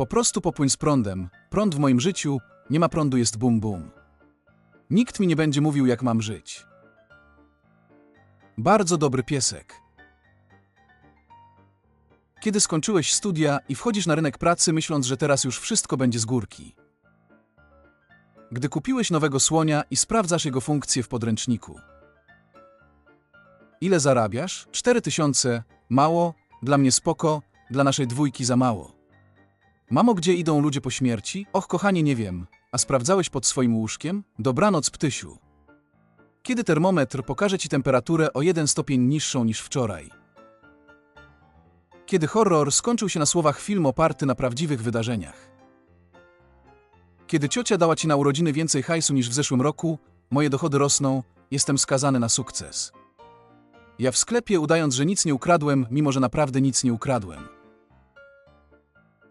Po prostu popłyń z prądem. Prąd w moim życiu, nie ma prądu jest bum bum. Nikt mi nie będzie mówił, jak mam żyć. Bardzo dobry piesek. Kiedy skończyłeś studia i wchodzisz na rynek pracy, myśląc, że teraz już wszystko będzie z górki. Gdy kupiłeś nowego słonia i sprawdzasz jego funkcje w podręczniku. Ile zarabiasz? 4000. Mało, dla mnie spoko, dla naszej dwójki za mało. Mamo, gdzie idą ludzie po śmierci? Och, kochanie, nie wiem. A sprawdzałeś pod swoim łóżkiem? Dobranoc, ptysiu. Kiedy termometr pokaże ci temperaturę o jeden stopień niższą niż wczoraj? Kiedy horror skończył się na słowach film oparty na prawdziwych wydarzeniach? Kiedy ciocia dała ci na urodziny więcej hajsu niż w zeszłym roku, moje dochody rosną, jestem skazany na sukces. Ja w sklepie udając, że nic nie ukradłem, mimo że naprawdę nic nie ukradłem.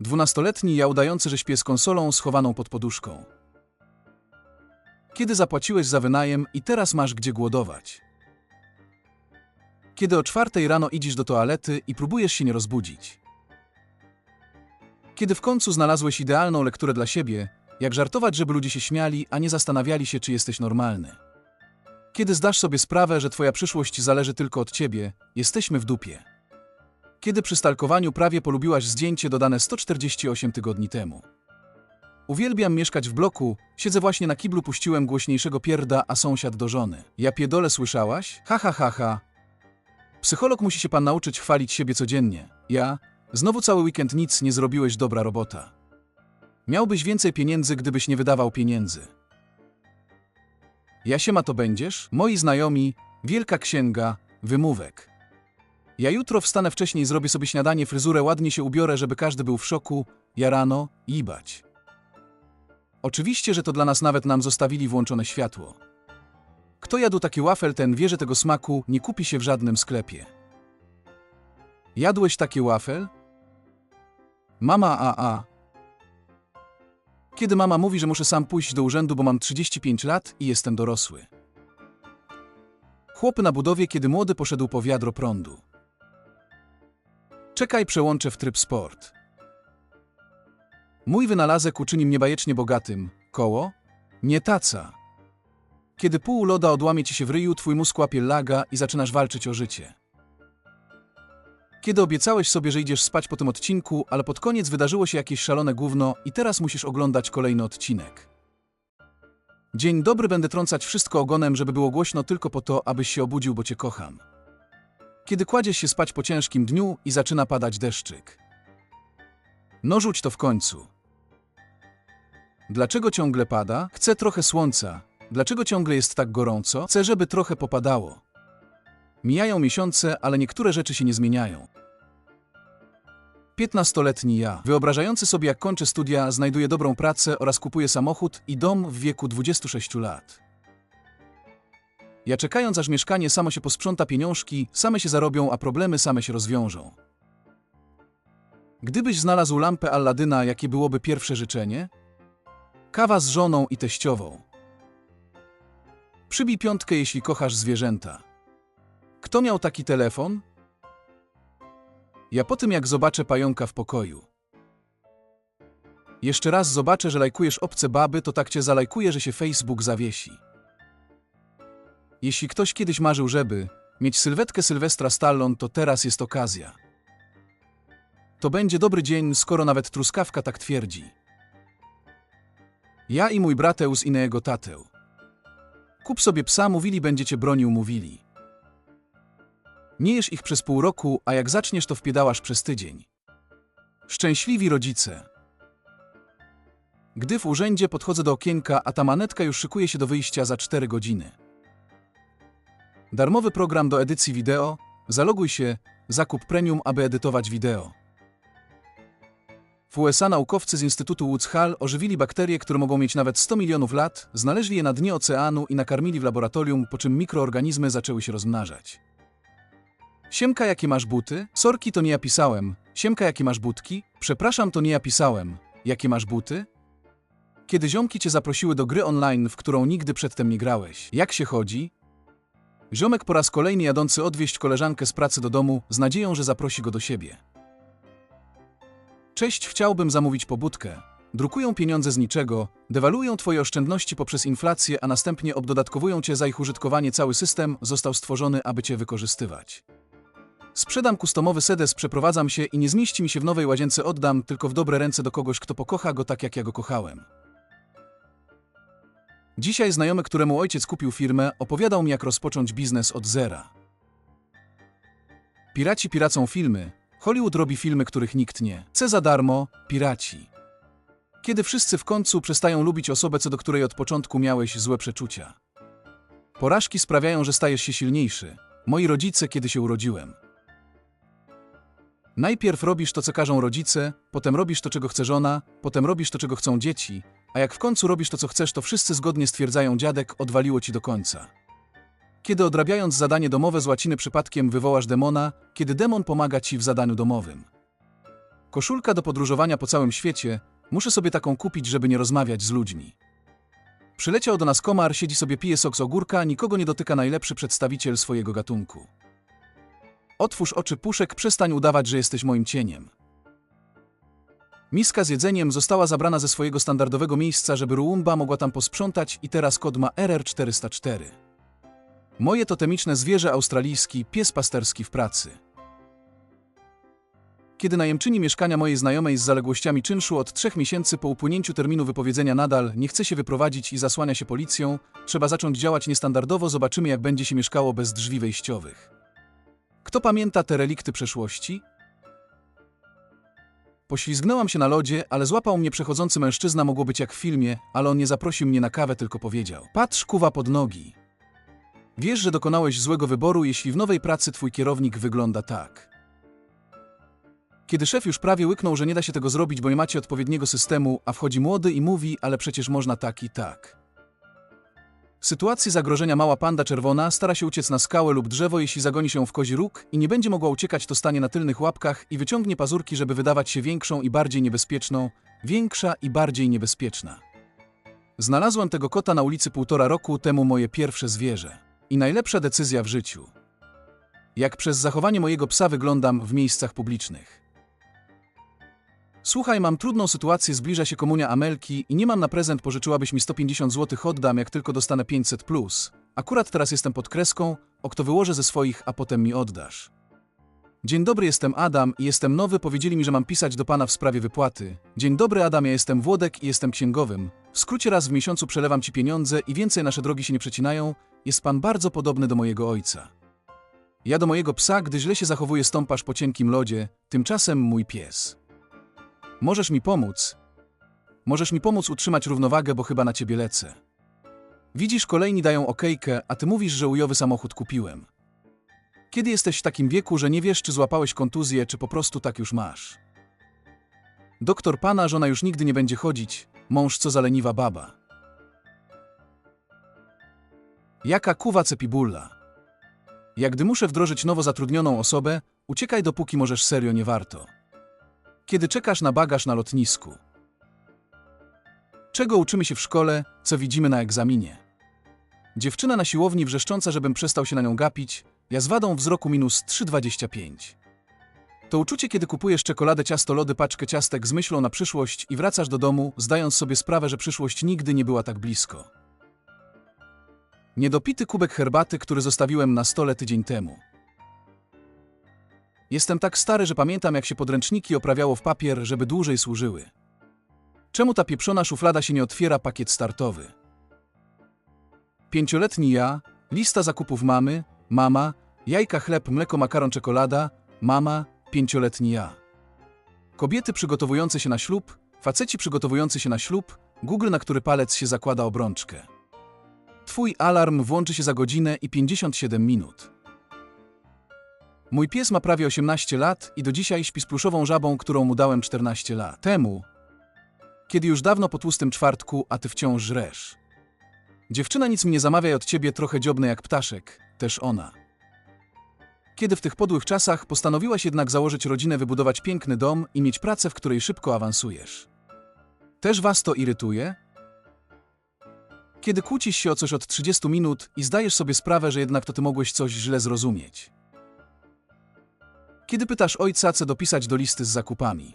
Dwunastoletni ja udający, że śpię z konsolą schowaną pod poduszką. Kiedy zapłaciłeś za wynajem i teraz masz gdzie głodować? Kiedy o czwartej rano idziesz do toalety i próbujesz się nie rozbudzić? Kiedy w końcu znalazłeś idealną lekturę dla siebie, jak żartować, żeby ludzie się śmiali, a nie zastanawiali się, czy jesteś normalny? Kiedy zdasz sobie sprawę, że twoja przyszłość zależy tylko od ciebie, jesteśmy w dupie. Kiedy przy stalkowaniu prawie polubiłaś zdjęcie dodane 148 tygodni temu. Uwielbiam mieszkać w bloku, siedzę właśnie na kiblu, puściłem głośniejszego pierda, a sąsiad do żony. Ja piedole słyszałaś? Ha, ha, ha, ha. Psycholog musi się pan nauczyć chwalić siebie codziennie. Ja? Znowu cały weekend nic nie zrobiłeś, dobra robota. Miałbyś więcej pieniędzy, gdybyś nie wydawał pieniędzy. Ja się ma to będziesz? Moi znajomi, wielka księga, wymówek. Ja jutro wstanę wcześniej, zrobię sobie śniadanie, fryzurę, ładnie się ubiorę, żeby każdy był w szoku. Ja rano, jibać. Oczywiście, że to dla nas nawet nam zostawili włączone światło. Kto jadł taki wafel, ten wie, że tego smaku nie kupi się w żadnym sklepie. Jadłeś taki wafel? Mama a a. Kiedy mama mówi, że muszę sam pójść do urzędu, bo mam 35 lat i jestem dorosły. Chłop na budowie, kiedy młody poszedł po wiadro prądu. Czekaj, przełączę w tryb sport. Mój wynalazek uczyni mnie bajecznie bogatym. Koło? Nie taca. Kiedy pół loda odłamie ci się w ryju, twój mózg łapie laga i zaczynasz walczyć o życie. Kiedy obiecałeś sobie, że idziesz spać po tym odcinku, ale pod koniec wydarzyło się jakieś szalone gówno i teraz musisz oglądać kolejny odcinek. Dzień dobry, będę trącać wszystko ogonem, żeby było głośno tylko po to, abyś się obudził, bo cię kocham. Kiedy kładziesz się spać po ciężkim dniu i zaczyna padać deszczyk. No rzuć to w końcu. Dlaczego ciągle pada? Chcę trochę słońca. Dlaczego ciągle jest tak gorąco? Chcę, żeby trochę popadało. Mijają miesiące, ale niektóre rzeczy się nie zmieniają. Piętnastoletni ja, wyobrażający sobie jak kończę studia, znajduję dobrą pracę oraz kupuję samochód i dom w wieku 26 lat. Ja czekając aż mieszkanie samo się posprząta pieniążki, same się zarobią, a problemy same się rozwiążą. Gdybyś znalazł lampę Alladyna, jakie byłoby pierwsze życzenie? Kawa z żoną i teściową. Przybij piątkę, jeśli kochasz zwierzęta. Kto miał taki telefon? Ja po tym, jak zobaczę pająka w pokoju. Jeszcze raz zobaczę, że lajkujesz obce baby, to tak cię zalajkuję, że się Facebook zawiesi. Jeśli ktoś kiedyś marzył, żeby mieć sylwetkę Sylwestra Stallone, to teraz jest okazja. To będzie dobry dzień, skoro nawet truskawka tak twierdzi. Ja i mój brateusz i jego tatę. Kup sobie psa, mówili, będziecie bronił, mówili. Nie jesz ich przez pół roku, a jak zaczniesz, to wpiedałasz przez tydzień. Szczęśliwi rodzice. Gdy w urzędzie podchodzę do okienka, a ta manetka już szykuje się do wyjścia za 4 godziny. Darmowy program do edycji wideo. Zaloguj się, zakup premium, aby edytować wideo. W USA naukowcy z Instytutu Woods Hall ożywili bakterie, które mogą mieć nawet 100 milionów lat, znaleźli je na dnie oceanu i nakarmili w laboratorium, po czym mikroorganizmy zaczęły się rozmnażać. Siemka, jakie masz buty? Sorki, to nie ja pisałem. Siemka, jakie masz butki? Przepraszam, to nie ja pisałem. Jakie masz buty? Kiedy ziomki cię zaprosiły do gry online, w którą nigdy przedtem nie grałeś, jak się chodzi? Ziomek po raz kolejny jadący odwieźć koleżankę z pracy do domu z nadzieją, że zaprosi go do siebie. Cześć, chciałbym zamówić pobudkę. Drukują pieniądze z niczego, dewaluują twoje oszczędności poprzez inflację, a następnie obdodatkowują cię za ich użytkowanie. Cały system został stworzony, aby cię wykorzystywać. Sprzedam kustomowy sedes, przeprowadzam się i nie zmieści mi się w nowej łazience, oddam tylko w dobre ręce do kogoś, kto pokocha go tak, jak ja go kochałem. Dzisiaj znajomy, któremu ojciec kupił firmę, opowiadał mi, jak rozpocząć biznes od zera. Piraci piracą filmy. Hollywood robi filmy, których nikt nie chce za darmo. Piraci. Kiedy wszyscy w końcu przestają lubić osobę, co do której od początku miałeś złe przeczucia. Porażki sprawiają, że stajesz się silniejszy. Moi rodzice, kiedy się urodziłem. Najpierw robisz to, co każą rodzice, potem robisz to, czego chce żona, potem robisz to, czego chcą dzieci, a jak w końcu robisz to, co chcesz, to wszyscy zgodnie stwierdzają, dziadek, odwaliło ci do końca. Kiedy odrabiając zadanie domowe z łaciny przypadkiem wywołasz demona, kiedy demon pomaga ci w zadaniu domowym. Koszulka do podróżowania po całym świecie, muszę sobie taką kupić, żeby nie rozmawiać z ludźmi. Przyleciał do nas komar, siedzi sobie pije sok z ogórka, nikogo nie dotyka najlepszy przedstawiciel swojego gatunku. Otwórz oczy puszek, przestań udawać, że jesteś moim cieniem. Miska z jedzeniem została zabrana ze swojego standardowego miejsca, żeby Ruumba mogła tam posprzątać i teraz kod ma RR404. Moje totemiczne zwierzę australijski, pies pasterski w pracy. Kiedy najemczyni mieszkania mojej znajomej z zaległościami czynszu od trzech miesięcy po upłynięciu terminu wypowiedzenia nadal nie chce się wyprowadzić i zasłania się policją, trzeba zacząć działać niestandardowo, zobaczymy jak będzie się mieszkało bez drzwi wejściowych. Kto pamięta te relikty przeszłości? Poślizgnęłam się na lodzie, ale złapał mnie przechodzący mężczyzna, mogło być jak w filmie, ale on nie zaprosił mnie na kawę, tylko powiedział: Patrz, kuwa pod nogi. Wiesz, że dokonałeś złego wyboru, jeśli w nowej pracy twój kierownik wygląda tak. Kiedy szef już prawie łyknął, że nie da się tego zrobić, bo nie macie odpowiedniego systemu, a wchodzi młody i mówi, ale przecież można tak i tak. W sytuacji zagrożenia mała panda czerwona stara się uciec na skałę lub drzewo, jeśli zagoni się w kozi róg i nie będzie mogła uciekać, to stanie na tylnych łapkach i wyciągnie pazurki, żeby wydawać się większą i bardziej niebezpieczną, większa i bardziej niebezpieczna. Znalazłem tego kota na ulicy półtora roku temu moje pierwsze zwierzę. I najlepsza decyzja w życiu. Jak przez zachowanie mojego psa wyglądam w miejscach publicznych. Słuchaj, mam trudną sytuację, zbliża się komunia Amelki i nie mam na prezent, pożyczyłabyś mi 150 zł, oddam, jak tylko dostanę 500+. Plus. Akurat teraz jestem pod kreską, o kto wyłożę ze swoich, a potem mi oddasz. Dzień dobry, jestem Adam i jestem nowy, powiedzieli mi, że mam pisać do pana w sprawie wypłaty. Dzień dobry, Adam, ja jestem Włodek i jestem księgowym. W skrócie raz w miesiącu przelewam ci pieniądze i więcej nasze drogi się nie przecinają, jest pan bardzo podobny do mojego ojca. Ja do mojego psa, gdy źle się zachowuje, stąpasz po cienkim lodzie, tymczasem mój pies. Możesz mi pomóc. Możesz mi pomóc utrzymać równowagę, bo chyba na ciebie lecę. Widzisz, kolejni dają okejkę, a ty mówisz, że ujowy samochód kupiłem. Kiedy jesteś w takim wieku, że nie wiesz, czy złapałeś kontuzję, czy po prostu tak już masz? Doktor pana, żona już nigdy nie będzie chodzić, mąż co za leniwa baba. Jaka kuwa cepibulla. Jak gdy muszę wdrożyć nowo zatrudnioną osobę, uciekaj dopóki możesz serio nie warto. Kiedy czekasz na bagaż na lotnisku. Czego uczymy się w szkole, co widzimy na egzaminie? Dziewczyna na siłowni wrzeszcząca, żebym przestał się na nią gapić, ja z wadą wzroku minus 3,25. To uczucie, kiedy kupujesz czekoladę, ciasto, lody, paczkę ciastek z myślą na przyszłość i wracasz do domu, zdając sobie sprawę, że przyszłość nigdy nie była tak blisko. Niedopity kubek herbaty, który zostawiłem na stole tydzień temu. Jestem tak stary, że pamiętam, jak się podręczniki oprawiało w papier, żeby dłużej służyły. Czemu ta pieprzona szuflada się nie otwiera pakiet startowy? Pięcioletni ja, lista zakupów mamy, mama, jajka, chleb, mleko, makaron, czekolada, mama, pięcioletni ja. Kobiety przygotowujące się na ślub, faceci przygotowujący się na ślub, Google, na który palec się zakłada obrączkę. Twój alarm włączy się za godzinę i 57 minut. Mój pies ma prawie 18 lat i do dzisiaj śpi z pluszową żabą, którą mu dałem 14 lat temu, kiedy już dawno po tłustym czwartku, a ty wciąż żresz. Dziewczyna nic mi nie zamawia od ciebie, trochę dziobne jak ptaszek, też ona. Kiedy w tych podłych czasach postanowiłaś jednak założyć rodzinę, wybudować piękny dom i mieć pracę, w której szybko awansujesz. Też was to irytuje? Kiedy kłócisz się o coś od 30 minut i zdajesz sobie sprawę, że jednak to ty mogłeś coś źle zrozumieć. Kiedy pytasz ojca, co dopisać do listy z zakupami.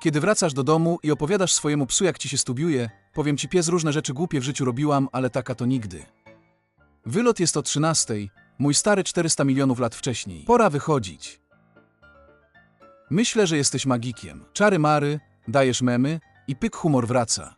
Kiedy wracasz do domu i opowiadasz swojemu psu, jak ci się stubiuje, powiem ci pies różne rzeczy głupie w życiu robiłam, ale taka to nigdy. Wylot jest o 13, mój stary 400 milionów lat wcześniej. Pora wychodzić. Myślę, że jesteś magikiem. Czary mary, dajesz memy i pyk humor wraca.